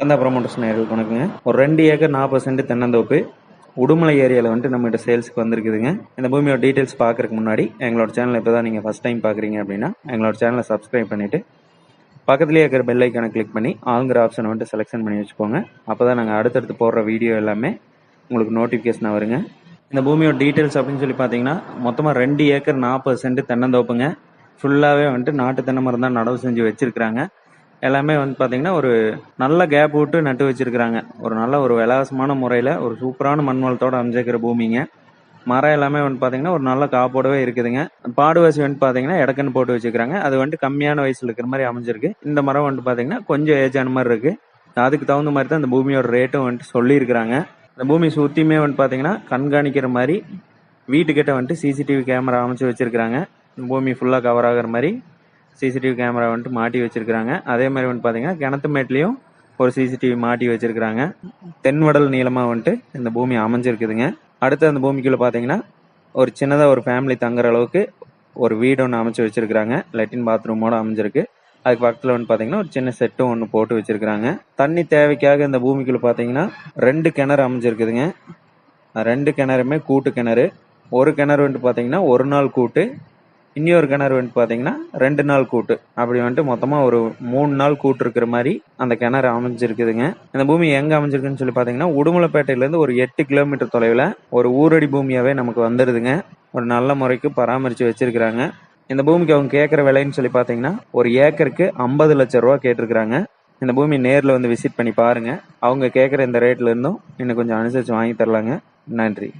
கந்தா promoters நேர்களுக்கு வணக்கங்க. ஒரு ரெண்டு ஏக்கர் நாற்பது சென்ட் தென்னந்தோப்பு உடுமலை ஏரியாவில் வந்துட்டு நம்மகிட்ட சேல்ஸுக்கு வந்திருக்குதுங்க. இந்த பூமியோட டீட்டெயில்ஸ் பார்க்கறதுக்கு முன்னாடி எங்களோட சேனல் இப்போ தான் நீங்கள் ஃபஸ்ட் டைம் பார்க்குறீங்க அப்படின்னா எங்களோட சேனலை சப்ஸ்கிரைப் பண்ணிவிட்டு பக்கத்துலேயே இருக்கிற பெல் ஐக்கானை கிளிக் பண்ணி ஆளுங்கிற ஆப்ஷனை வந்துட்டு செலெக்ஷன் பண்ணி வச்சுக்கோங்க. அப்போ தான் நாங்கள் அடுத்தடுத்து போடுற வீடியோ எல்லாமே உங்களுக்கு நோட்டிஃபிகேஷனாக வருங்க. இந்த பூமியோட டீட்டெயில்ஸ் அப்படின்னு சொல்லி பார்த்தீங்கன்னா மொத்தமாக ரெண்டு ஏக்கர் நாற்பது சென்ட் தென்னந்தோப்புங்க. ஃபுல்லாகவே வந்துட்டு நாட்டு தென்னை மரம் தான் நடவு செஞ்சு வச்சுருக்குறாங்க. எல்லாமே வந்து பார்த்தீங்கன்னா ஒரு நல்ல கேப் விட்டு நட்டு வச்சிருக்கிறாங்க. ஒரு நல்ல ஒரு விலாசமான முறையில் ஒரு சூப்பரான மண் வளத்தோடு அமைஞ்சிருக்கிற பூமிங்க. மரம் எல்லாமே வந்து பார்த்தீங்கன்னா ஒரு நல்ல காப்போடவே இருக்குதுங்க. பாடுவாசி வந்து பார்த்தீங்கன்னா இடக்குன்னு போட்டு வச்சுக்கிறாங்க அது வந்துட்டு கம்மியான வயசில் இருக்கிற மாதிரி அமைஞ்சிருக்கு. இந்த மரம் வந்துட்டு பார்த்தீங்கன்னா கொஞ்சம் ஏஜான மாதிரி இருக்குது அதுக்கு தகுந்த மாதிரி தான் இந்த பூமியோட ரேட்டும் வந்துட்டு சொல்லியிருக்கிறாங்க. இந்த பூமி சுற்றியுமே வந்துட்டு பார்த்தீங்கன்னா கண்காணிக்கிற மாதிரி வீட்டுக்கிட்ட வந்துட்டு சிசிடிவி கேமரா அமைச்சு வச்சுருக்கிறாங்க. பூமி ஃபுல்லாக கவர் ஆகிற மாதிரி. சிசிடிவி கேமரா வந்துட்டு மாட்டி வச்சிருக்கிறாங்க. அதே மாதிரி வந்துட்டு பார்த்தீங்கன்னா கிணத்து மேட்லேயும் ஒரு சிசிடிவி மாட்டி வச்சிருக்கிறாங்க. தென்வடல் நீளமாக வந்துட்டு இந்த பூமி அமைஞ்சிருக்குதுங்க. அடுத்து அந்த பூமிக்குள்ளே பார்த்தீங்கன்னா ஒரு சின்னதாக ஒரு ஃபேமிலி தங்குற அளவுக்கு ஒரு வீடு ஒன்று அமைச்சு வச்சிருக்கிறாங்க. லெட்டின் பாத்ரூமோட அமைஞ்சிருக்கு. அதுக்கு பக்கத்தில் வந்து பார்த்தீங்கன்னா ஒரு சின்ன செட்டும் ஒன்று போட்டு வச்சிருக்கிறாங்க. தண்ணி தேவைக்காக இந்த பூமிக்குள்ளே பார்த்தீங்கன்னா ரெண்டு கிணறு அமைஞ்சிருக்குதுங்க. ரெண்டு கிணறுமே கூட்டு கிணறு. ஒரு கிணறு வந்துட்டு பார்த்தீங்கன்னா ஒரு நாள் கூட்டு இன்னொரு கிணறு வந்துட்டு பார்த்தீங்கன்னா ரெண்டு நாள் கூட்டு. அப்படி வந்துட்டு மொத்தமாக ஒரு மூணு நாள் கூட்டு இருக்கிற மாதிரி அந்த கிணறு அமைஞ்சிருக்குதுங்க. இந்த பூமி எங்கே அமைஞ்சிருக்குன்னு சொல்லி பார்த்தீங்கன்னா உடுமலைப்பேட்டையிலேருந்து ஒரு எட்டு கிலோமீட்டர் தொலைவில் ஒரு ஊரடி பூமியாகவே நமக்கு வந்துடுதுங்க ஒரு நல்ல முறைக்கு பராமரித்து வச்சிருக்கிறாங்க. இந்த பூமிக்கு அவங்க கேட்குற விலைன்னு சொல்லி பார்த்தீங்கன்னா ஒரு ஏக்கருக்கு ஐம்பது லட்ச ரூபா கேட்டிருக்கிறாங்க. இந்த பூமி நேரில் வந்து விசிட் பண்ணி பாருங்கள் அவங்க கேட்குற இந்த ரேட்ல இருந்தும் இன்னும் கொஞ்சம் அனுசரித்து வாங்கி தரலாங்க. நன்றி.